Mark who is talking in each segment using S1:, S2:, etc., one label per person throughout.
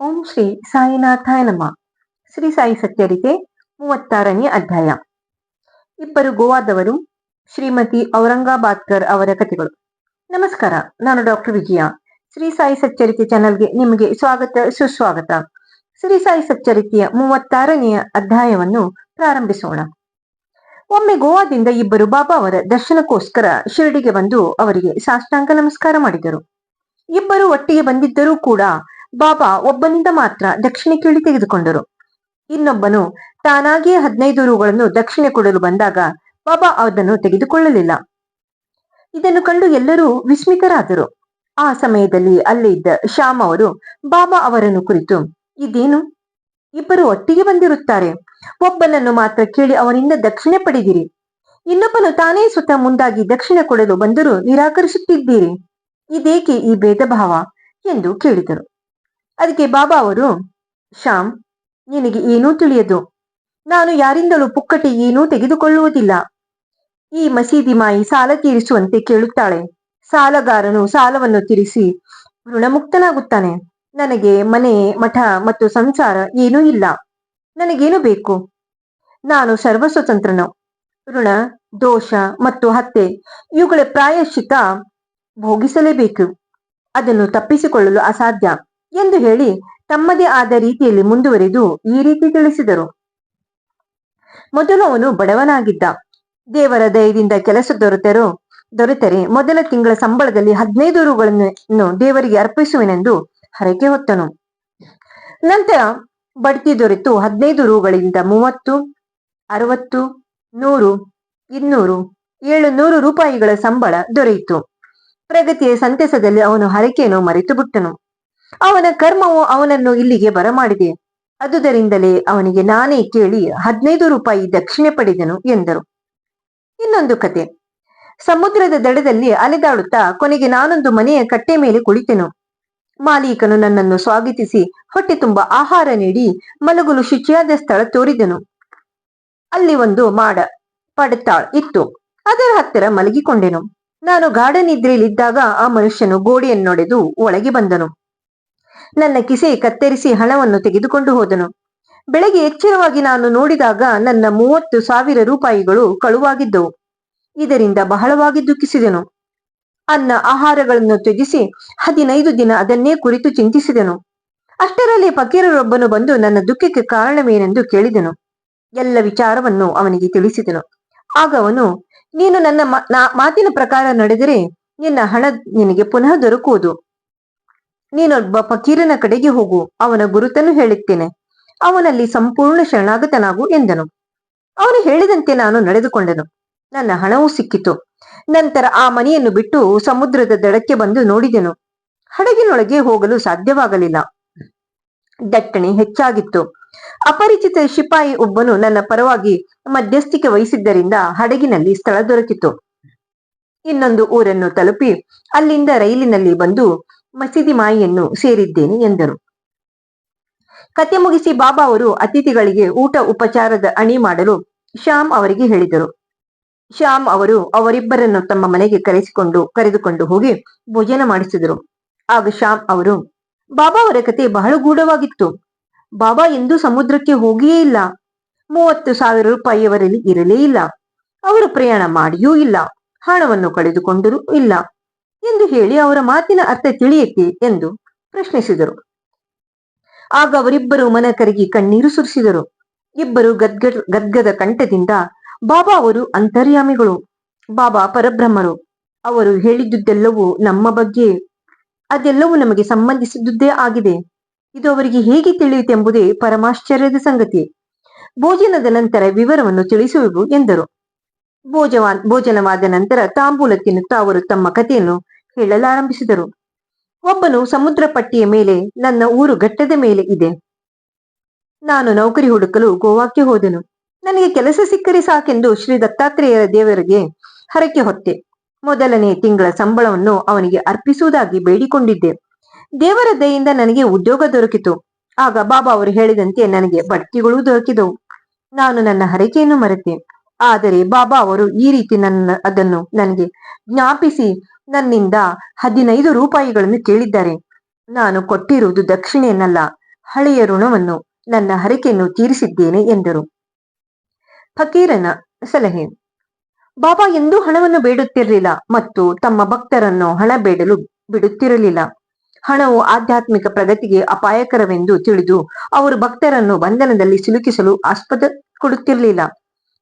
S1: ಓಂ ಶ್ರೀ ಸಾಯಿನಾಥಾಯ ನಮ. ಶ್ರೀ ಸಾಯಿ ಸತ್ಯರಿಗೆ ಮೂವತ್ತಾರನೇ ಅಧ್ಯಾಯ. ಇಬ್ಬರು ಗೋವಾದವರು, ಶ್ರೀಮತಿ ಔರಂಗಾಬಾದ್ಕರ್ ಅವರ ಕಥೆಗಳು. ನಮಸ್ಕಾರ, ನಾನು ಡಾಕ್ಟರ್ ವಿಜಯ. ಶ್ರೀ ಸಾಯಿ ಸಚ್ಚರಿಕೆ ಚಾನೆಲ್ಗೆ ನಿಮಗೆ ಸ್ವಾಗತ, ಸುಸ್ವಾಗತ. ಶ್ರೀ ಸಾಯಿ ಸಚ್ಚರಿಕೆಯ ಮೂವತ್ತಾರನೆಯ ಅಧ್ಯಾಯವನ್ನು ಪ್ರಾರಂಭಿಸೋಣ. ಒಮ್ಮೆ ಗೋವಾದಿಂದ ಇಬ್ಬರು ಬಾಬಾ ಅವರ ದರ್ಶನಕ್ಕೋಸ್ಕರ ಶಿರಡಿಗೆ ಬಂದು ಅವರಿಗೆ ಸಾಷ್ಟಾಂಗ ನಮಸ್ಕಾರ ಮಾಡಿದರು. ಇಬ್ಬರು ಒಟ್ಟಿಗೆ ಬಂದಿದ್ದರೂ ಕೂಡ ಬಾಬಾ ಒಬ್ಬನಿಂದ ಮಾತ್ರ ದಕ್ಷಿಣೆ ಕೇಳಿ ತೆಗೆದುಕೊಂಡರು. ಇನ್ನೊಬ್ಬನು ತಾನಾಗಿಯೇ ಹದಿನೈದು ರೂಗಳನ್ನು ದಕ್ಷಿಣೆ ಕೊಡಲು ಬಂದಾಗ ಬಾಬಾ ಅದನ್ನು ತೆಗೆದುಕೊಳ್ಳಲಿಲ್ಲ. ಇದನ್ನು ಕಂಡು ಎಲ್ಲರೂ ವಿಸ್ಮಿತರಾದರು. ಆ ಸಮಯದಲ್ಲಿ ಅಲ್ಲೇ ಇದ್ದ ಶ್ಯಾಮ್ ಅವರು ಬಾಬಾ ಅವರನ್ನು ಕುರಿತು, ಇದೇನು? ಇಬ್ಬರು ಒಟ್ಟಿಗೆ ಬಂದಿರುತ್ತಾರೆ. ಒಬ್ಬನನ್ನು ಮಾತ್ರ ಕೇಳಿ ಅವನಿಂದ ದಕ್ಷಿಣೆ ಪಡೆದಿರಿ. ಇನ್ನೊಬ್ಬನು ತಾನೇ ಸ್ವತಃ ಮುಂದಾಗಿ ದಕ್ಷಿಣೆ ಕೊಡಲು ಬಂದರೂ ನಿರಾಕರಿಸುತ್ತಿದ್ದೀರಿ. ಇದೇಕೆ ಈ ಭೇದ ಭಾವ ಎಂದು ಕೇಳಿದರು. ಅದಕ್ಕೆ ಬಾಬಾ ಅವರು, ಶ್ಯಾಮ್, ನಿನಗೆ ಏನೂ ತಿಳಿಯದು. ನಾನು ಯಾರಿಂದಲೂ ಪುಕ್ಕಟೆ ಏನೂ ತೆಗೆದುಕೊಳ್ಳುವುದಿಲ್ಲ. ಈ ಮಸೀದಿ ಮಾಯಿ ಸಾಲ ತೀರಿಸುವಂತೆ ಕೇಳುತ್ತಾಳೆ. ಸಾಲಗಾರನು ಸಾಲವನ್ನು ತೀರಿಸಿ ಋಣಮುಕ್ತನಾಗುತ್ತಾನೆ. ನನಗೆ ಮನೆ, ಮಠ ಮತ್ತು ಸಂಸಾರ ಏನೂ ಇಲ್ಲ. ನನಗೇನು ಬೇಕು? ನಾನು ಸರ್ವ ಸ್ವತಂತ್ರನು ಋಣ, ದೋಷ ಮತ್ತು ಹತ್ಯೆ ಇವುಗಳ ಪ್ರಾಯಶ್ಚಿತ ಭೋಗಿಸಲೇಬೇಕು. ಅದನ್ನು ತಪ್ಪಿಸಿಕೊಳ್ಳಲು ಅಸಾಧ್ಯ. ಎಂದು ಹೇಳಿ ತಮ್ಮದೇ ಆದ ರೀತಿಯಲ್ಲಿ ಮುಂದುವರೆದು ಈ ರೀತಿ ತಿಳಿಸಿದರು. ಮೊದಲು ಅವನು ಬಡವನಾಗಿದ್ದ. ದೇವರ ದಯದಿಂದ ಕೆಲಸ ದೊರೆತರು, ದೊರೆತರೆ ಮೊದಲ ತಿಂಗಳ ಸಂಬಳದಲ್ಲಿ ಹದಿನೈದು ರೂಗಳನ್ನು ದೇವರಿಗೆ ಅರ್ಪಿಸುವೆನೆಂದು ಹರಕೆ ಹೊತ್ತನು. ನಂತರ ಬಡ್ತಿ ದೊರೆತು ಹದಿನೈದು ರೂಗಳಿಂದ ಮೂವತ್ತು, ಅರವತ್ತು, ನೂರು, ಇನ್ನೂರು ಏಳು ನೂರು ರೂಪಾಯಿಗಳ ಸಂಬಳ ದೊರೆಯಿತು. ಪ್ರಗತಿಯ ಸಂತಸದಲ್ಲಿ ಅವನು ಹರಕೆಯನ್ನು ಮರೆತು ಬಿಟ್ಟನು ಅವನ ಕರ್ಮವು ಅವನನ್ನು ಇಲ್ಲಿಗೆ ಬರಮಾಡಿದೆ. ಅದುದರಿಂದಲೇ ಅವನಿಗೆ ನಾನೇ ಕೇಳಿ ಹದಿನೈದು ರೂಪಾಯಿ ದಕ್ಷಿಣೆ ಪಡೆದನು ಎಂದರು. ಇನ್ನೊಂದು ಕತೆ. ಸಮುದ್ರದ ದಡದಲ್ಲಿ ಅಲೆದಾಡುತ್ತಾ ಕೊನೆಗೆ ನಾನೊಂದು ಮನೆಯ ಕಟ್ಟೆ ಮೇಲೆ ಕುಳಿತೆನು. ಮಾಲೀಕನು ನನ್ನನ್ನು ಸ್ವಾಗತಿಸಿ ಹೊಟ್ಟೆ ತುಂಬ ಆಹಾರ ನೀಡಿ ಮಲಗಲು ಶುಚಿಯಾದ ಸ್ಥಳ ತೋರಿದನು. ಅಲ್ಲಿ ಒಂದು ಮಾಡ, ಪಡತಾಳ್ ಇತ್ತು. ಅದರ ಹತ್ತಿರ ಮಲಗಿಕೊಂಡೆನು. ನಾನು ಗಾರ್ಡನ್ ನಿದ್ರೆಯಲ್ಲಿದ್ದಾಗ ಆ ಮನುಷ್ಯನು ಗೋಡೆಯನ್ನೊಡೆದು ಒಳಗೆ ಬಂದನು. ನನ್ನ ಕಿಸೆ ಕತ್ತರಿಸಿ ಹಣವನ್ನು ತೆಗೆದುಕೊಂಡು ಹೋದನು. ಬೆಳಗ್ಗೆ ಎಚ್ಚರವಾಗಿ ನಾನು ನೋಡಿದಾಗ ನನ್ನ ಮೂವತ್ತು ಸಾವಿರ ರೂಪಾಯಿಗಳು ಕಳುವಾಗಿದ್ದವು. ಇದರಿಂದ ಬಹಳವಾಗಿ ದುಃಖಿಸಿದೆನು. ಅನ್ನ ಆಹಾರಗಳನ್ನು ತ್ಯಜಿಸಿ ಹದಿನೈದು ದಿನ ಅದನ್ನೇ ಕುರಿತು ಚಿಂತಿಸಿದನು. ಅಷ್ಟರಲ್ಲಿ ಫಕೀರರೊಬ್ಬನು ಬಂದು ನನ್ನ ದುಃಖಕ್ಕೆ ಕಾರಣವೇನೆಂದು ಕೇಳಿದನು. ಎಲ್ಲ ವಿಚಾರವನ್ನು ಅವನಿಗೆ ತಿಳಿಸಿದನು. ಆಗ ಅವನು, ನೀನು ನನ್ನ ಮಾತಿನ ಪ್ರಕಾರ ನಡೆದರೆ ನಿನ್ನ ಹಣ ನಿನಗೆ ಪುನಃ ದೊರಕುವುದು. ನೀನೊಬ್ಬ ಫಕೀರನ ಕಡೆಗೆ ಹೋಗು, ಅವನ ಗುರುತನ್ನು ಹೇಳುತ್ತೇನೆ. ಅವನಲ್ಲಿ ಸಂಪೂರ್ಣ ಶರಣಾಗತನಾಗು ಎಂದನು. ಅವನು ಹೇಳಿದಂತೆ ನಾನು ನಡೆದುಕೊಂಡನು. ನನ್ನ ಹಣವೂ ಸಿಕ್ಕಿತು. ನಂತರ ಆ ಮನೆಯನ್ನು ಬಿಟ್ಟು ಸಮುದ್ರದ ದಡಕ್ಕೆ ಬಂದು ನೋಡಿದೆನು. ಹಡಗಿನೊಳಗೆ ಹೋಗಲು ಸಾಧ್ಯವಾಗಲಿಲ್ಲ. ದಟ್ಟಣೆ ಹೆಚ್ಚಾಗಿತ್ತು. ಅಪರಿಚಿತ ಶಿಪಾಯಿ ಒಬ್ಬನು ನನ್ನ ಪರವಾಗಿ ಮಧ್ಯಸ್ಥಿಕೆ ವಹಿಸಿದ್ದರಿಂದ ಹಡಗಿನಲ್ಲಿ ಸ್ಥಳ ದೊರಕಿತು. ಇನ್ನೊಂದು ಊರನ್ನು ತಲುಪಿ ಅಲ್ಲಿಂದ ರೈಲಿನಲ್ಲಿ ಬಂದು ಮಸೀದಿ ಮಾಯಿಯನ್ನು ಸೇರಿದ್ದೇನೆ ಎಂದರು. ಕತೆ ಮುಗಿಸಿ ಬಾಬಾ ಅವರು ಅತಿಥಿಗಳಿಗೆ ಊಟ ಉಪಚಾರದ ಅಣಿ ಮಾಡಲು ಶ್ಯಾಮ್ ಅವರಿಗೆ ಹೇಳಿದರು. ಶ್ಯಾಮ್ ಅವರು ಅವರಿಬ್ಬರನ್ನು ತಮ್ಮ ಮನೆಗೆ ಕರೆಸಿಕೊಂಡು ಕರೆದುಕೊಂಡು ಹೋಗಿ ಭೋಜನ ಮಾಡಿಸಿದರು. ಆಗ ಶ್ಯಾಮ್ ಅವರು, ಬಾಬಾ ಅವರ ಕತೆ ಬಹಳ ಗೂಢವಾಗಿತ್ತು. ಬಾಬಾ ಎಂದೂ ಸಮುದ್ರಕ್ಕೆ ಹೋಗಿಯೇ ಇಲ್ಲ. ಮೂವತ್ತು ಸಾವಿರ ರೂಪಾಯಿಯವರಲ್ಲಿ ಇರಲೇ ಇಲ್ಲ. ಅವರು ಪ್ರಯಾಣ ಮಾಡಿಯೂ ಇಲ್ಲ. ಹಣವನ್ನು ಕಳೆದುಕೊಂಡರೂ ಇಲ್ಲ. ಎಂದು ಹೇಳಿ ಅವರ ಮಾತಿನ ಅರ್ಥ ತಿಳಿಯಕ್ಕೆ ಎಂದು ಪ್ರಶ್ನಿಸಿದರು. ಆಗ ಅವರಿಬ್ಬರು ಮನ ಕರಗಿ ಕಣ್ಣೀರು ಸುರಿಸಿದರು. ಇಬ್ಬರು ಗದ್ಗದ ಗದ್ಗದ ಕಂಠದಿಂದ, ಬಾಬಾ ಅವರು ಅಂತರ್ಯಾಮಿಗಳು, ಬಾಬಾ ಪರಬ್ರಹ್ಮರು, ಅವರು ಹೇಳಿದ್ದುದೆಲ್ಲವೂ ನಮ್ಮ ಬಗ್ಗೆ, ಅದೆಲ್ಲವೂ ನಮಗೆ ಸಂಬಂಧಿಸಿದ್ದುದೇ ಆಗಿದೆ. ಇದು ಅವರಿಗೆ ಹೇಗೆ ತಿಳಿಯಿತೆಂಬುದೇ ಪರಮಾಶ್ಚರ್ಯದ ಸಂಗತಿ. ಭೋಜನದ ನಂತರ ವಿವರವನ್ನು ತಿಳಿಸುವೆವು, ಎಂದರು. ಭೋಜವಾ ಭೋಜನವಾದ ನಂತರ ತಾಂಬೂಲ ತಿನ್ನುತ್ತಾ ಅವರು ತಮ್ಮ ಕಥೆಯನ್ನು ಹೇಳಲಾರಂಭಿಸಿದರು ಒಬ್ಬನು ಸಮುದ್ರ ಪಟ್ಟಿಯ ಮೇಲೆ ನನ್ನ ಊರು ಘಟ್ಟದ ಮೇಲೆ ಇದೆ. ನಾನು ನೌಕರಿ ಹುಡುಕಲು ಗೋವಾಕ್ಕೆ ಹೋದೆನು. ನನಗೆ ಕೆಲಸ ಸಿಕ್ಕರೆ ಸಾಕೆಂದು ಶ್ರೀ ದತ್ತಾತ್ರೇಯರ ದೇವರಿಗೆ ಹರಕೆ ಹೊತ್ತೆ. ಮೊದಲನೇ ತಿಂಗಳ ಸಂಬಳವನ್ನು ಅವನಿಗೆ ಅರ್ಪಿಸುವುದಾಗಿ ಬೇಡಿಕೊಂಡಿದ್ದೆ. ದೇವರ ದಯಿಂದ ನನಗೆ ಉದ್ಯೋಗ ದೊರಕಿತು. ಆಗ ಬಾಬಾ ಅವರು ಹೇಳಿದಂತೆ ನನಗೆ ಬಡ್ತಿಗಳು ದೊರಕಿದವು. ನಾನು ನನ್ನ ಹರಕೆಯನ್ನು ಮರೆತೆ. ಆದರೆ ಬಾಬಾ ಅವರು ಈ ರೀತಿ ನನ್ನ ಅದನ್ನು ನನಗೆ ಜ್ಞಾಪಿಸಿ ನನ್ನಿಂದ ಹದಿನೈದು ರೂಪಾಯಿಗಳನ್ನು ಕೇಳಿದ್ದಾರೆ. ನಾನು ಕೊಟ್ಟಿರುವುದು ದಕ್ಷಿಣೆಯನ್ನಲ್ಲ, ಹಳೆಯ ಋಣವನ್ನು ನನ್ನ ಹರಕೆಯನ್ನು ತೀರಿಸಿದ್ದೇನೆ ಎಂದರು. ಫಕೀರನ ಸಲಹೆ. ಬಾಬಾ ಎಂದೂ ಹಣವನ್ನು ಬೇಡುತ್ತಿರಲಿಲ್ಲ ಮತ್ತು ತಮ್ಮ ಭಕ್ತರನ್ನು ಹಣ ಬೇಡಲು ಬಿಡುತ್ತಿರಲಿಲ್ಲ. ಹಣವು ಆಧ್ಯಾತ್ಮಿಕ ಪ್ರಗತಿಗೆ ಅಪಾಯಕರವೆಂದು ತಿಳಿದು ಅವರು ಭಕ್ತರನ್ನು ಬಂಧನದಲ್ಲಿ ಸಿಲುಕಿಸಲು ಆಸ್ಪದ ಕೊಡುತ್ತಿರಲಿಲ್ಲ.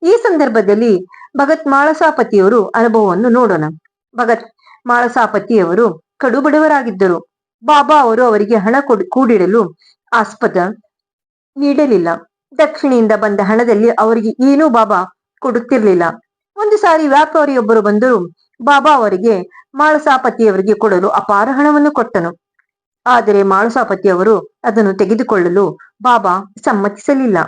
S1: ಈ ಸಂದರ್ಭದಲ್ಲಿ ಭಗತ್ ಮಾಳಸಾಪತಿಯವರು ಅನುಭವವನ್ನು ನೋಡೋಣ. ಭಗತ್ ಮಾಳಸಾಪತಿಯವರು ಕಡು ಬಡವರಾಗಿದ್ದರು ಬಾಬಾ ಅವರು ಅವರಿಗೆ ಹಣ ಕೊಡ್- ಕೂಡಿಡಲು ಆಸ್ಪದ ನೀಡಲಿಲ್ಲ. ದಕ್ಷಿಣೆಯಿಂದ ಬಂದ ಹಣದಲ್ಲಿ ಅವರಿಗೆ ಏನೂ ಬಾಬಾ ಕೊಡುತ್ತಿರಲಿಲ್ಲ. ಒಂದು ಸಾರಿ ವ್ಯಾಪಾರಿಯೊಬ್ಬರು ಬಂದರು ಬಾಬಾ ಅವರಿಗೆ ಮಾಳಸಾಪತಿಯವರಿಗೆ ಕೊಡಲು ಅಪಾರ ಹಣವನ್ನು ಕೊಟ್ಟನು. ಆದರೆ ಮಾಳಸಾಪತಿಯವರು ಅದನ್ನು ತೆಗೆದುಕೊಳ್ಳಲು ಬಾಬಾ ಸಮ್ಮತಿಸಲಿಲ್ಲ.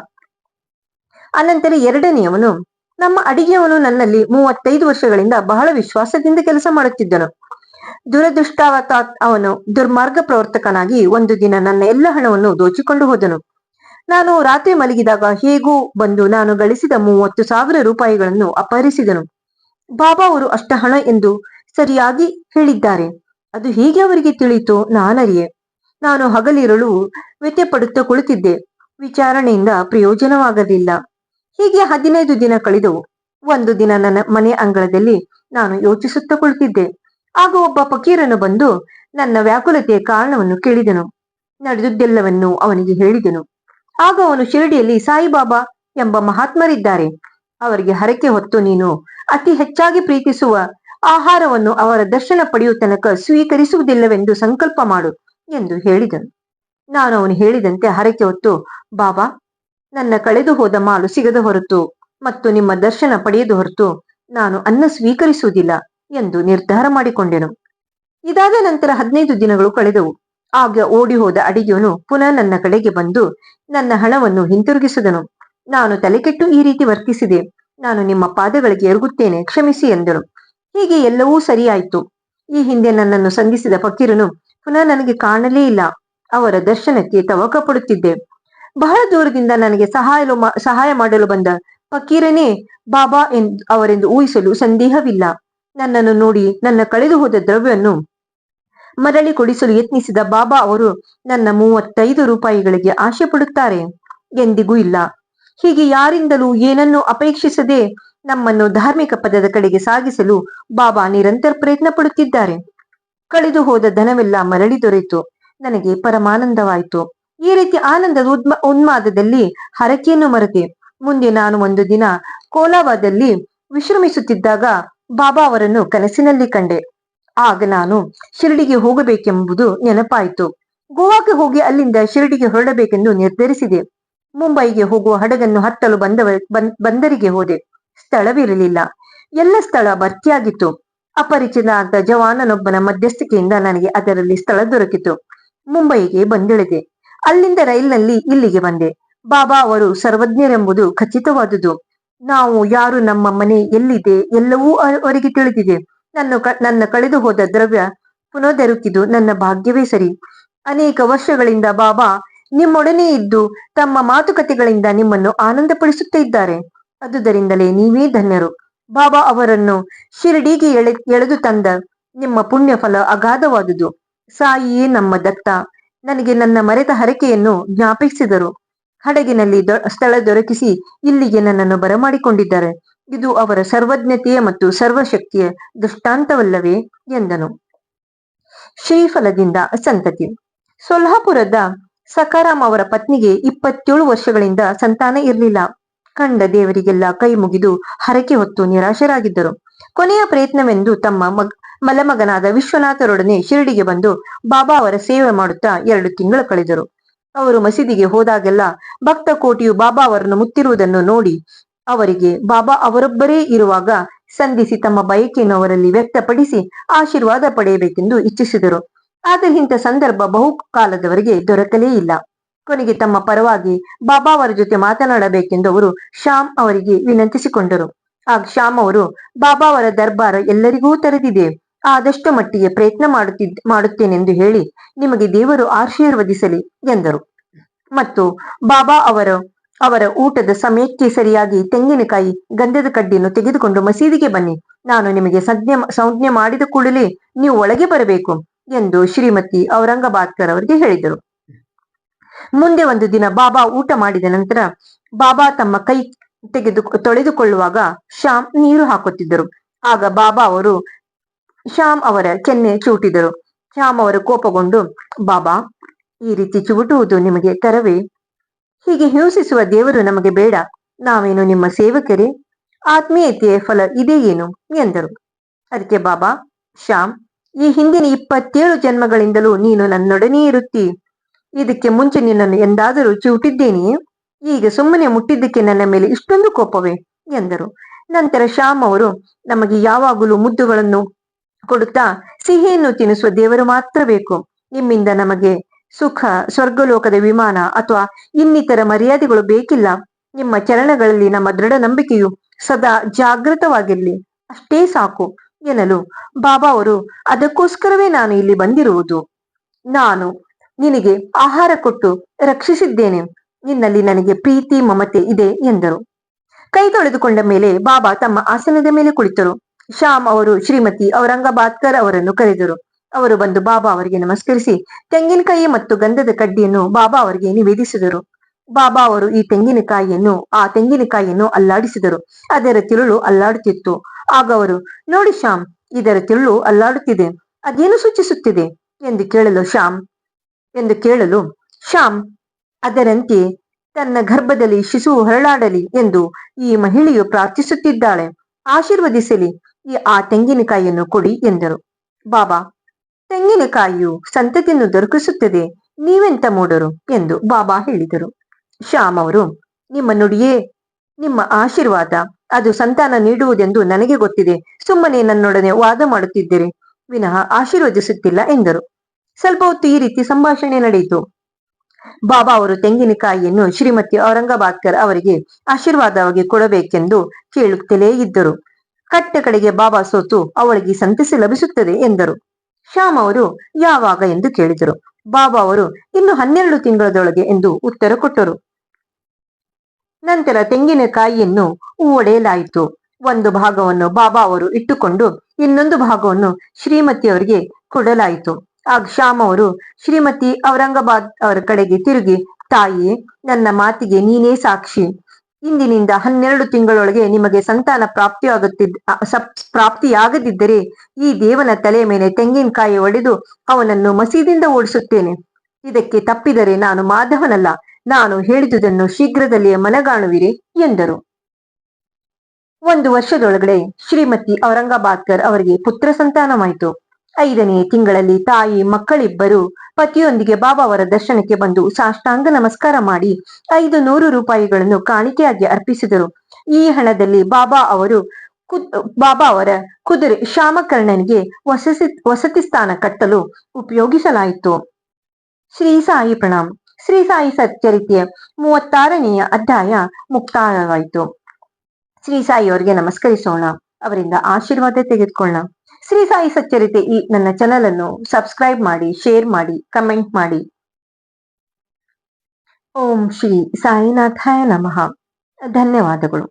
S1: ಅನಂತರ ಎರಡನೆಯವನು ನಮ್ಮ ಅಡಿಗೆಯವನು ನನ್ನಲ್ಲಿ ಮೂವತ್ತೈದು ವರ್ಷಗಳಿಂದ ಬಹಳ ವಿಶ್ವಾಸದಿಂದ ಕೆಲಸ ಮಾಡುತ್ತಿದ್ದನು. ದುರದೃಷ್ಟಾವತಾತ್ ಅವನು ದುರ್ಮಾರ್ಗ ಪ್ರವರ್ತಕನಾಗಿ ಒಂದು ದಿನ ನನ್ನ ಎಲ್ಲ ಹಣವನ್ನು ದೋಚಿಕೊಂಡು ಹೋದನು. ನಾನು ರಾತ್ರಿ ಮಲಗಿದಾಗ ಹೇಗೂ ಬಂದು ನಾನು ಗಳಿಸಿದ ಮೂವತ್ತು ಸಾವಿರ ರೂಪಾಯಿಗಳನ್ನು ಅಪಹರಿಸಿದನು. ಬಾಬಾ ಅವರು ಅಷ್ಟ ಹಣ ಎಂದು ಸರಿಯಾಗಿ ಹೇಳಿದ್ದಾರೆ. ಅದು ಹೇಗೆ ಅವರಿಗೆ ತಿಳಿಯಿತು ನಾನರಿಯೆ. ನಾನು ಹಗಲಿರಳು ವ್ಯತ್ಯಪಡುತ್ತಾ ಕುಳಿತಿದ್ದೆ. ವಿಚಾರಣೆಯಿಂದ ಪ್ರಯೋಜನವಾಗಲಿಲ್ಲ. ಹೀಗೆ ಹದಿನೈದು ದಿನ ಕಳೆದವು ಒಂದು ದಿನ ನನ್ನ ಮನೆ ಅಂಗಳದಲ್ಲಿ ನಾನು ಯೋಚಿಸುತ್ತಾ ಕುಳಿತಿದ್ದೆ. ಆಗ ಒಬ್ಬ ಫಕೀರನು ಬಂದು ನನ್ನ ವ್ಯಾಕುಲತೆಯ ಕಾರಣವನ್ನು ಕೇಳಿದನು. ನಡೆದುದೆಲ್ಲವನ್ನು ಅವನಿಗೆ ಹೇಳಿದನು. ಆಗ ಅವನು ಶಿರಡಿಯಲ್ಲಿ, ಸಾಯಿಬಾಬಾ ಎಂಬ ಮಹಾತ್ಮರಿದ್ದಾರೆ. ಅವರಿಗೆ ಹರಕೆ ಹೊತ್ತು ನೀನು ಅತಿ ಹೆಚ್ಚಾಗಿ ಪ್ರೀತಿಸುವ ಆಹಾರವನ್ನು ಅವರ ದರ್ಶನ ಪಡೆಯುವ ತನಕ ಸ್ವೀಕರಿಸುವುದಿಲ್ಲವೆಂದು ಸಂಕಲ್ಪ ಮಾಡು ಎಂದು ಹೇಳಿದನು. ನಾನು ಅವನು ಹೇಳಿದಂತೆ ಹರಕೆ ಹೊತ್ತು, ಬಾಬಾ ನನ್ನ ಕಳೆದು ಹೋದ ಮಾಲು ಸಿಗದ ಹೊರತು ಮತ್ತು ನಿಮ್ಮ ದರ್ಶನ ಪಡೆಯದ ಹೊರತು ನಾನು ಅನ್ನ ಸ್ವೀಕರಿಸುವುದಿಲ್ಲ ಎಂದು ನಿರ್ಧಾರ ಮಾಡಿಕೊಂಡೆನು. ಇದಾದ ನಂತರ ಹದಿನೈದು ದಿನಗಳು ಕಳೆದವು. ಆಗ ಓಡಿ ಹೋದ ಅಡಿಗೆಯವನು ಪುನಃ ನನ್ನ ಕಡೆಗೆ ಬಂದು ನನ್ನ ಹಣವನ್ನು ಹಿಂತಿರುಗಿಸಿದನು. ನಾನು ತಲೆಕೆಟ್ಟು ಈ ರೀತಿ ವರ್ತಿಸಿದೆ. ನಾನು ನಿಮ್ಮ ಪಾದಗಳಿಗೆ ಎರಗುತ್ತೇನೆ, ಕ್ಷಮಿಸಿ ಎಂದನು. ಹೀಗೆ ಎಲ್ಲವೂ ಸರಿಯಾಯಿತು. ಈ ಹಿಂದೆ ನನ್ನನ್ನು ಸಂಧಿಸಿದ ಫಕೀರನು ಪುನಃ ನನಗೆ ಕಾಣಲೇ ಇಲ್ಲ. ಅವರ ದರ್ಶನಕ್ಕೆ ತವಕ ಪಡುತ್ತಿದ್ದೆ ಬಹಳ ದೂರದಿಂದ ನನಗೆ ಸಹಾಯ ಸಹಾಯ ಮಾಡಲು ಬಂದ ಫಕೀರನೇ, ಬಾಬಾ ಎಂದು, ಅವರೆಂದು ಊಹಿಸಲು ಸಂದೇಹವಿಲ್ಲ. ನನ್ನನ್ನು ನೋಡಿ ನನ್ನ ಕಳೆದು ಹೋದ ದ್ರವ್ಯವನ್ನು ಮರಳಿ ಕೊಡಿಸಲು ಯತ್ನಿಸಿದ ಬಾಬಾ ಅವರು ನನ್ನ ಮೂವತ್ತೈದು ರೂಪಾಯಿಗಳಿಗೆ ಆಶೆ ಪಡುತ್ತಾರೆ ಎಂದಿಗೂ ಇಲ್ಲ. ಹೀಗೆ ಯಾರಿಂದಲೂ ಏನನ್ನೂ ಅಪೇಕ್ಷಿಸದೆ ನಮ್ಮನ್ನು ಧಾರ್ಮಿಕ ಪದದ ಕಡೆಗೆ ಸಾಗಿಸಲು ಬಾಬಾ ನಿರಂತರ ಪ್ರಯತ್ನ ಪಡುತ್ತಿದ್ದಾರೆ ಕಳೆದು ಹೋದ ಧನವೆಲ್ಲ ಮರಳಿ ದೊರೆಯಿತು ನನಗೆ ಪರಮಾನಂದವಾಯಿತು. ಈ ರೀತಿ ಆನಂದದ ಉದ್ಮ, ಉನ್ಮಾದದಲ್ಲಿ ಹರಕೆಯನ್ನು ಮರೆತೆ. ಮುಂದೆ ನಾನು ಒಂದು ದಿನ ಕೋಲಾವಾದಲ್ಲಿ ವಿಶ್ರಮಿಸುತ್ತಿದ್ದಾಗ ಬಾಬಾ ಅವರನ್ನು ಕನಸಿನಲ್ಲಿ ಕಂಡೆ. ಆಗ ನಾನು ಶಿರಡಿಗೆ ಹೋಗಬೇಕೆಂಬುದು ನೆನಪಾಯಿತು. ಗೋವಾಕ್ಕೆ ಹೋಗಿ ಅಲ್ಲಿಂದ ಶಿರಡಿಗೆ ಹೊರಡಬೇಕೆಂದು ನಿರ್ಧರಿಸಿದೆ. ಮುಂಬೈಗೆ ಹೋಗುವ ಹಡಗನ್ನು ಹತ್ತಲು ಬಂದವ ಬಂದರಿಗೆ ಹೋದೆ. ಸ್ಥಳವಿರಲಿಲ್ಲ. ಎಲ್ಲ ಸ್ಥಳ ಭರ್ತಿಯಾಗಿತ್ತು. ಅಪರಿಚಿತ ಜವಾನನೊಬ್ಬನ ಮಧ್ಯಸ್ಥಿಕೆಯಿಂದ ನನಗೆ ಅದರಲ್ಲಿ ಸ್ಥಳ ದೊರಕಿತು. ಮುಂಬೈಗೆ ಬಂದಿಳಿದೆ. ಅಲ್ಲಿಂದ ರೈಲ್ನಲ್ಲಿ ಇಲ್ಲಿಗೆ ಬಂದೆ. ಬಾಬಾ ಅವರು ಸರ್ವಜ್ಞರೆಂಬುದು ಖಚಿತವಾದುದು. ನಾವು ಯಾರು ನಮ್ಮ ಮನೆ ಎಲ್ಲಿದೆ ಎಲ್ಲವೂ ಅವರಿಗೆ ತಿಳಿದಿದೆ. ನನ್ನ ನನ್ನ ಕಳೆದು ಹೋದ ದ್ರವ್ಯ ಪುನಃದೊರಕಿದು ನನ್ನ ಭಾಗ್ಯವೇ ಸರಿ. ಅನೇಕ ವರ್ಷಗಳಿಂದ ಬಾಬಾ ನಿಮ್ಮೊಡನೆ ಇದ್ದು ತಮ್ಮ ಮಾತುಕತೆಗಳಿಂದ ನಿಮ್ಮನ್ನು ಆನಂದಪಡಿಸುತ್ತಾ ಇದ್ದಾರೆ. ಅದುದರಿಂದಲೇ ನೀವೇ ಧನ್ಯರು. ಬಾಬಾ ಅವರನ್ನು ಶಿರಡಿಗೆ ಎಳೆ, ಎಳೆದು ತಂದ ನಿಮ್ಮ ಪುಣ್ಯ ಫಲ ಅಗಾಧವಾದುದು. ಸಾಯಿಯೇ ನಮ್ಮ ದತ್ತ. ನನಗೆ ನನ್ನ ಮರೆತ ಹರಕೆಯನ್ನು ಜ್ಞಾಪಿಸಿದರು. ಹಡಗಿನಲ್ಲಿ ಸ್ಥಳ ದೊರಕಿಸಿ ಇಲ್ಲಿಗೆ ನನ್ನನ್ನು ಬರಮಾಡಿಕೊಂಡಿದ್ದಾರೆ. ಇದು ಅವರ ಸರ್ವಜ್ಞತೆಯ ಮತ್ತು ಸರ್ವಶಕ್ತಿಯ ದೃಷ್ಟಾಂತವಲ್ಲವೇ? ಎಂದನು. ಶ್ರೀಫಲದಿಂದ ಸಂತತಿ. ಸೊಲ್ಹಾಪುರದ ಸಕಾರಾಮ್ ಅವರ ಪತ್ನಿಗೆ ಇಪ್ಪತ್ತೇಳು ವರ್ಷಗಳಿಂದ ಸಂತಾನ ಇರಲಿಲ್ಲ. ಕಂಡ ದೇವರಿಗೆಲ್ಲ ಕೈ ಮುಗಿದು ಹರಕೆ ಹೊತ್ತು ನಿರಾಶರಾಗಿದ್ದರು. ಕೊನೆಯ ಪ್ರಯತ್ನವೆಂದು ತಮ್ಮ ಮಗ್ ಮಲಮಗನಾದ ವಿಶ್ವನಾಥರೊಡನೆ ಶಿರಡಿಗೆ ಬಂದು ಬಾಬಾ ಅವರ ಸೇವೆ ಮಾಡುತ್ತಾ ಎರಡು ತಿಂಗಳು ಕಳೆದರು. ಅವರು ಮಸೀದಿಗೆ ಹೋದಾಗೆಲ್ಲ ಭಕ್ತ ಕೋಟಿಯು ಬಾಬಾ ಅವರನ್ನು ಮುತ್ತಿರುವುದನ್ನು ನೋಡಿ ಅವರಿಗೆ ಬಾಬಾ ಅವರೊಬ್ಬರೇ ಇರುವಾಗ ಸಂಧಿಸಿ ತಮ್ಮ ಬಯಕೆಯನ್ನು ಅವರಲ್ಲಿ ವ್ಯಕ್ತಪಡಿಸಿ ಆಶೀರ್ವಾದ ಪಡೆಯಬೇಕೆಂದು ಇಚ್ಛಿಸಿದರು. ಆದರೆ ಇಂಥ ಸಂದರ್ಭ ಬಹುಕಾಲದವರೆಗೆ ದೊರಕಲೇ ಇಲ್ಲ. ಕೊನೆಗೆ ತಮ್ಮ ಪರವಾಗಿ ಬಾಬಾ ಅವರ ಜೊತೆ ಮಾತನಾಡಬೇಕೆಂದು ಅವರು ಶ್ಯಾಮ್ ಅವರಿಗೆ ವಿನಂತಿಸಿಕೊಂಡರು. ಆಗ ಶ್ಯಾಮ್ ಅವರು, ಬಾಬಾ ಅವರ ದರ್ಬಾರ ಎಲ್ಲರಿಗೂ ತೆರೆದಿದೆ. ಆದಷ್ಟು ಮಟ್ಟಿಗೆ ಪ್ರಯತ್ನ ಮಾಡುತ್ತಿದ್ದ ಮಾಡುತ್ತೇನೆಂದು ಹೇಳಿ ನಿಮಗೆ ದೇವರು ಆಶೀರ್ವದಿಸಲಿ ಎಂದರು. ಮತ್ತು ಬಾಬಾ ಅವರ ಅವರ ಊಟದ ಸಮಯಕ್ಕೆ ಸರಿಯಾಗಿ ತೆಂಗಿನಕಾಯಿ ಗಂಧದ ಕಡ್ಡಿಯನ್ನು ತೆಗೆದುಕೊಂಡು ಮಸೀದಿಗೆ ಬನ್ನಿ. ನಾನು ನಿಮಗೆ ಸಂಜ್ಞೆ ಸಂಜ್ಞೆ ಮಾಡಿದ ಕೂಡಲೇ ನೀವು ಒಳಗೆ ಬರಬೇಕು ಎಂದು ಶ್ರೀಮತಿ ಔರಂಗಾಬಾದ್ಕರ್ ಅವರಿಗೆ ಹೇಳಿದರು. ಮುಂದೆ ಒಂದು ದಿನ ಬಾಬಾ ಊಟ ಮಾಡಿದ ನಂತರ ಬಾಬಾ ತಮ್ಮ ಕೈ ತೆಗೆದು, ತೊಳೆದುಕೊಳ್ಳುವಾಗ ಶ್ಯಾಮ್ ನೀರು ಹಾಕುತ್ತಿದ್ದರು. ಆಗ ಬಾಬಾ ಅವರು ಶ್ಯಾಮ್ ಅವರ ಕೆನ್ನೆ ಚೂಟಿದರು. ಶ್ಯಾಮ್ ಅವರು ಕೋಪಗೊಂಡು, ಬಾಬಾ, ಈ ರೀತಿ ಚೂಟುವುದು ನಿಮಗೆ ತರವೇ? ಹೀಗೆ ಹಿಂಸಿಸುವ ದೇವರು ನಮಗೆ ಬೇಡ. ನಾವೇನು ನಿಮ್ಮ ಸೇವಕರೇ? ಆತ್ಮೀಯತೆಯ ಫಲ ಇದೇ ಏನು? ಎಂದರು. ಅದಕ್ಕೆ ಬಾಬಾ, ಶ್ಯಾಮ್, ಈ ಹಿಂದಿನ ಇಪ್ಪತ್ತೇಳು ಜನ್ಮಗಳಿಂದಲೂ ನೀನು ನನ್ನೊಡನೆ ಇರುತ್ತಿ. ಇದಕ್ಕೆ ಮುಂಚೆ ನಿನ್ನನ್ನು ಎಂದಾದರೂ ಚೂಟಿದ್ದೇನೆಯೇ? ಈಗ ಸುಮ್ಮನೆ ಮುಟ್ಟಿದ್ದಕ್ಕೆ ನನ್ನ ಮೇಲೆ ಇಷ್ಟೊಂದು ಕೋಪವೇ? ಎಂದರು. ನಂತರ ಶ್ಯಾಮ್ ಅವರು, ನಮಗೆ ಯಾವಾಗಲೂ ಮುದ್ದುಗಳನ್ನು ಕೊಡುತ್ತಾ ಸಿಹಿಯನ್ನು ತಿನ್ನಿಸುವ ದೇವರು ಮಾತ್ರ ಬೇಕು. ನಿಮ್ಮಿಂದ ನಮಗೆ ಸುಖ, ಸ್ವರ್ಗಲೋಕದ ವಿಮಾನ ಅಥವಾ ಇನ್ನಿತರ ಮರ್ಯಾದೆಗಳು ಬೇಕಿಲ್ಲ. ನಿಮ್ಮ ಚರಣಗಳಲ್ಲಿ ನಮ್ಮ ದೃಢ ನಂಬಿಕೆಯು ಸದಾ ಜಾಗೃತವಾಗಿರಲಿ. ಅಷ್ಟೇ ಸಾಕು ಎನ್ನಲು ಬಾಬಾ ಅವರು, ಅದಕ್ಕೋಸ್ಕರವೇ ನಾನು ಇಲ್ಲಿ ಬಂದಿರುವುದು. ನಾನು ನಿನಗೆ ಆಹಾರ ಕೊಟ್ಟು ರಕ್ಷಿಸಿದ್ದೇನೆ. ನಿನ್ನಲ್ಲಿ ನನಗೆ ಪ್ರೀತಿ, ಮಮತೆ ಇದೆ ಎಂದರು. ಕೈ ತೊಳೆದುಕೊಂಡ ಮೇಲೆ ಬಾಬಾ ತಮ್ಮ ಆಸನದ ಮೇಲೆ ಕುಳಿತರು. ಶ್ಯಾಮ್ ಅವರು, ಶ್ರೀಮತಿ ಔರಂಗಾಬಾದ್ಕರ್ ಅವರನ್ನು ಕರೆದರು. ಅವರು ಬಂದು ಬಾಬಾ ಅವರಿಗೆ ನಮಸ್ಕರಿಸಿ, ತೆಂಗಿನಕಾಯಿ ಮತ್ತು ಗಂಧದ ಕಡ್ಡಿಯನ್ನು ಬಾಬಾ ಅವರಿಗೆ ನಿವೇದಿಸಿದರು. ಬಾಬಾ ಅವರು ಈ ತೆಂಗಿನಕಾಯಿಯನ್ನು, ಆ ತೆಂಗಿನಕಾಯಿಯನ್ನು ಅಲ್ಲಾಡಿಸಿದರು. ಅದರ ತಿರುಳು ಅಲ್ಲಾಡುತ್ತಿತ್ತು. ಆಗ ಅವರು, ನೋಡಿ ಶ್ಯಾಮ್, ಇದರ ತಿರುಳು ಅಲ್ಲಾಡುತ್ತಿದೆ. ಅದೇನು ಸೂಚಿಸುತ್ತಿದೆ? ಎಂದು ಕೇಳಲು ಶ್ಯಾಮ್, ಎಂದು ಕೇಳಲು, ಶ್ಯಾಮ್, ಅದರಂತೆ ತನ್ನ ಗರ್ಭದಲ್ಲಿ ಶಿಶು ಹೊರಳಾಡಲಿ ಎಂದು ಈ ಮಹಿಳೆಯು ಪ್ರಾರ್ಥಿಸುತ್ತಿದ್ದಾಳೆ. ಆಶೀರ್ವದಿಸಲಿ. ಈ ಆ ತೆಂಗಿನಕಾಯಿಯನ್ನು ಕೊಡಿ ಎಂದರು. ಬಾಬಾ, ತೆಂಗಿನಕಾಯಿಯು ಸಂತತಿಯನ್ನು ದೊರಕಿಸುತ್ತದೆ, ನೀವೆಂತ ಮೂಡರು? ಎಂದು ಬಾಬಾ ಹೇಳಿದರು. ಶ್ಯಾಮ್ ಅವರು, ನಿಮ್ಮ ನುಡಿಯೇ ನಿಮ್ಮ ಆಶೀರ್ವಾದ. ಅದು ಸಂತಾನ ನೀಡುವುದೆಂದು ನನಗೆ ಗೊತ್ತಿದೆ. ಸುಮ್ಮನೆ ನನ್ನೊಡನೆ ವಾದ ಮಾಡುತ್ತಿದ್ದರೆ. ವಿನಃ ಆಶೀರ್ವದಿಸುತ್ತಿಲ್ಲ ಎಂದರು. ಸ್ವಲ್ಪ ಹೊತ್ತು ಈ ರೀತಿ ಸಂಭಾಷಣೆ ನಡೆಯಿತು. ಬಾಬಾ ಅವರು ತೆಂಗಿನಕಾಯಿಯನ್ನು ಶ್ರೀಮತಿ ಔರಂಗಾಬಾದ್ಕರ್ ಅವರಿಗೆ ಆಶೀರ್ವಾದವಾಗಿ ಕೊಡಬೇಕೆಂದು ಕೇಳುತ್ತಲೇ ಇದ್ದರು. ಕಟ್ಟ ಕಡೆಗೆ ಬಾಬಾ ಸೋತು ಅವಳಿಗೆ ಸಂತಸಿ ಲಭಿಸುತ್ತದೆ ಎಂದರು. ಶ್ಯಾಮ್ ಅವರು, ಯಾವಾಗ? ಎಂದು ಕೇಳಿದರು. ಬಾಬಾ ಅವರು, ಇನ್ನು ಹನ್ನೆರಡು ತಿಂಗಳದೊಳಗೆ ಎಂದು ಉತ್ತರ ಕೊಟ್ಟರು. ನಂತರ ತೆಂಗಿನಕಾಯಿಯನ್ನು ಒಡೆಯಲಾಯಿತು ಒಂದು ಭಾಗವನ್ನು ಬಾಬಾ ಅವರು ಇಟ್ಟುಕೊಂಡು ಇನ್ನೊಂದು ಭಾಗವನ್ನು ಶ್ರೀಮತಿ ಅವರಿಗೆ ಕೊಡಲಾಯಿತು. ಆಗ ಶ್ಯಾಮ್ ಅವರು, ಶ್ರೀಮತಿ ಔರಂಗಾಬಾದ್ ಅವರ ಕಡೆಗೆ ತಿರುಗಿ, ತಾಯಿ, ನನ್ನ ಮಾತಿಗೆ ನೀನೇ ಸಾಕ್ಷಿ. ಇಂದಿನಿಂದ ಹನ್ನೆರಡು ತಿಂಗಳೊಳಗೆ ನಿಮಗೆ ಸಂತಾನ ಪ್ರಾಪ್ತಿಯಾಗುತ್ತಿದ್ದ ಪ್ರಾಪ್ತಿಯಾಗದಿದ್ದರೆ ಈ ದೇವನ ತಲೆ ಮೇಲೆ ತೆಂಗಿನಕಾಯಿ ಒಡೆದು ಅವನನ್ನು ಮಸೀದಿಂದ ಓಡಿಸುತ್ತೇನೆ. ಇದಕ್ಕೆ ತಪ್ಪಿದರೆ ನಾನು ಮಾಧವನಲ್ಲ ನಾನು ಹೇಳಿದುದನ್ನು ಶೀಘ್ರದಲ್ಲಿಯೇ ಮನಗಾಣುವಿರಿ ಎಂದರು. ಒಂದು ವರ್ಷದೊಳಗಡೆ ಶ್ರೀಮತಿ ಔರಂಗಾಬಾದ್ಕರ್ ಅವರಿಗೆ ಪುತ್ರ ಸಂತಾನವಾಯಿತು. ಐದನೇ ತಿಂಗಳಲ್ಲಿ ತಾಯಿ, ಮಕ್ಕಳಿಬ್ಬರು ಪತಿಯೊಂದಿಗೆ ಬಾಬಾ ಅವರ ದರ್ಶನಕ್ಕೆ ಬಂದು ಸಾಷ್ಟಾಂಗ ನಮಸ್ಕಾರ ಮಾಡಿ ಐದು ನೂರು ರೂಪಾಯಿಗಳನ್ನು ಕಾಣಿಕೆಯಾಗಿ ಅರ್ಪಿಸಿದರು. ಈ ಹಣದಲ್ಲಿ ಬಾಬಾ ಅವರು ಬಾಬಾ ಅವರ ಕುದುರೆ ಶ್ಯಾಮಕರ್ಣನಿಗೆ ವಸತಿ ವಸತಿ ಸ್ಥಾನ ಕಟ್ಟಲು ಉಪಯೋಗಿಸಲಾಯಿತು. ಶ್ರೀ ಸಾಯಿ ಪ್ರಣಾಮ್, ಶ್ರೀ ಸಾಯಿ ಸಚ್ಚರಿತೆಯ ಮೂವತ್ತಾರನೆಯ ಅಧ್ಯಾಯ ಮುಕ್ತಾಯವಾಯಿತು. ಶ್ರೀ ಸಾಯಿ ಅವರಿಗೆ ನಮಸ್ಕರಿಸೋಣ. ಅವರಿಂದ ಆಶೀರ್ವಾದ ತೆಗೆದುಕೊಳ್ಳೋಣ. ಶ್ರೀ ಸಾಯಿ ಸಚ್ಚರಿತೆ ಈ ನನ್ನ ಚಾನಲ್ ಅನ್ನು ಸಬ್ಸ್ಕ್ರೈಬ್ ಮಾಡಿ ಶೇರ್ ಮಾಡಿ ಕಮೆಂಟ್ ಮಾಡಿ. ಓಂ ಶ್ರೀ ಸಾಯಿನಾಥಾಯ ನಮಃ. ಧನ್ಯವಾದಗಳು.